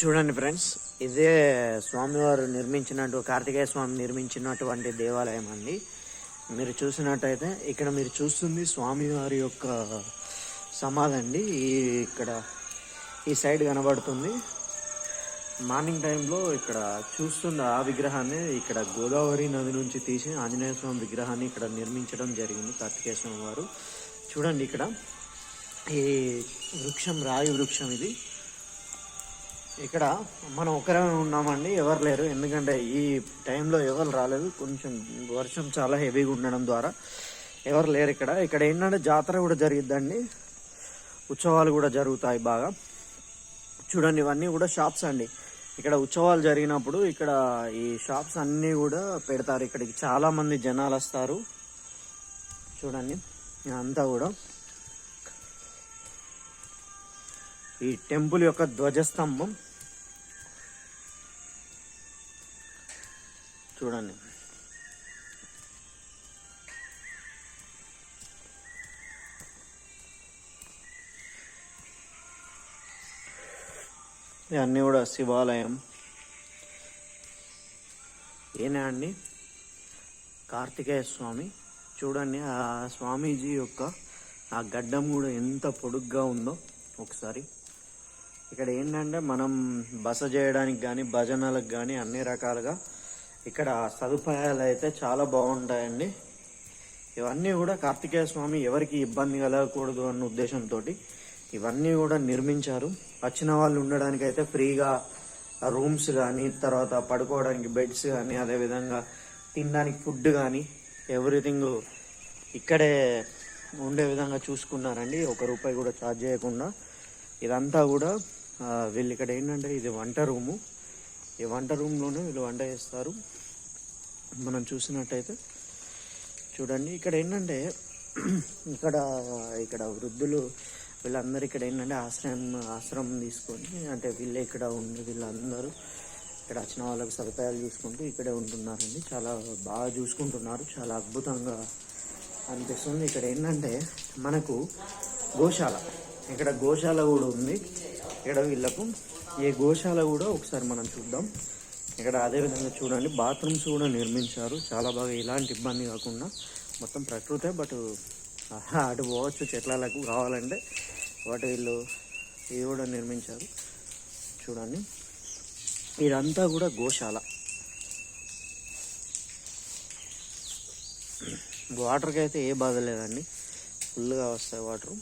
చూడండి ఫ్రెండ్స్ ఇదే స్వామివారు నిర్మించినట్టు కార్తికేయ స్వామి నిర్మించినటువంటి దేవాలయం అండి. మీరు చూసినట్టయితే ఇక్కడ మీరు చూస్తుంది స్వామివారి యొక్క సమాధి అండి. ఈ ఇక్కడ ఈ సైడ్ కనబడుతుంది. మార్నింగ్ టైంలో ఇక్కడ చూస్తున్న ఆ విగ్రహాన్ని ఇక్కడ గోదావరి నది నుంచి తీసి ఆంజనేయ స్వామి విగ్రహాన్ని ఇక్కడ నిర్మించడం జరిగింది కార్తికేయ స్వామి వారు చూడండి ఇక్కడ ఈ వృక్షం రాయి వృక్షం ఇది. ఇక్కడ మనం ఒకరమే ఉన్నామండి ఎవరు లేరు. ఎందుకంటే ఈ టైంలో ఎవరు రాలేదు. కొంచెం వర్షం చాలా హెవీగా ఉండడం ద్వారా ఎవరు లేరు ఇక్కడ. ఇక్కడ ఏంటంటే జాతర కూడా జరిగిద్దండి. ఉత్సవాలు కూడా జరుగుతాయి బాగా. చూడండి ఇవన్నీ కూడా షాప్స్ అండి. ఇక్కడ ఉత్సవాలు జరిగినప్పుడు ఇక్కడ ఈ షాప్స్ అన్నీ కూడా పెడతారు ఇక్కడికి. చాలామంది జనాలు వస్తారు. చూడండి అంతా కూడా. ఈ టెంపుల్ యొక్క ధ్వజస్తంభం. చూడండి. ఇవన్నీ కూడా శివాలయం. ఏనా అండి? కార్తికేయ స్వామి. చూడండి ఆ స్వామీజీ యొక్క ఆ గడ్డం కూడా ఎంత పొడుగ్గా ఉందో ఒకసారి. ఇక్కడ ఏంటంటే మనం బస చేయడానికి కానీ భజనలకు కానీ అన్ని రకాలుగా ఇక్కడ సదుపాయాలు అయితే చాలా బాగుంటాయండి. ఇవన్నీ కూడా కార్తికేయ స్వామి ఎవరికి ఇబ్బంది కలగకూడదు అన్న ఉద్దేశంతో ఇవన్నీ కూడా నిర్మించారు. వచ్చిన వాళ్ళు ఉండడానికి అయితే ఫ్రీగా రూమ్స్ కానీ తర్వాత పడుకోవడానికి బెడ్స్ కానీ అదేవిధంగా తినడానికి ఫుడ్ కానీ ఎవ్రీథింగ్ ఇక్కడే ఉండే విధంగా చూసుకున్నారండి. ఒక రూపాయి కూడా ఛార్జ్ చేయకుండా ఇదంతా కూడా వీళ్ళు ఇక్కడ ఏంటంటే ఇది వంట రూము. ఈ వంట రూమ్లోనే వీళ్ళు వంట చేస్తారు. మనం చూసినట్టయితే చూడండి ఇక్కడ ఏంటంటే ఇక్కడ ఇక్కడ వృద్ధులు వీళ్ళందరూ ఇక్కడ ఏంటంటే ఆశ్రయం ఆశ్రమం తీసుకొని అంటే వీళ్ళే ఇక్కడ ఉండి వీళ్ళందరూ ఇక్కడ వచ్చిన వాళ్ళకి సదుపాయాలు చూసుకుంటూ ఇక్కడే ఉంటున్నారండి. చాలా బాగా చూసుకుంటున్నారు. చాలా అద్భుతంగా అనిపిస్తుంది. ఇక్కడ ఏంటంటే మనకు గోశాల ఇక్కడ గోశాల కూడా ఉంది. ఇక్కడ వీళ్ళకు ఈ గోశాల కూడా ఒకసారి మనం చూద్దాం. ఇక్కడ అదేవిధంగా చూడండి బాత్రూమ్స్ కూడా నిర్మించారు. చాలా బాగా ఎలాంటి ఇబ్బంది కాకుండా మొత్తం ప్రకృతే బట్ అటు పోవచ్చు చెట్లకు కావాలంటే వాటి వీళ్ళు ఇవి కూడా నిర్మించారు. చూడండి. ఇదంతా కూడా గోశాల. వాటర్కి అయితే ఏ బాధ లేదండి. ఫుల్గా వస్తాయి వాటర్.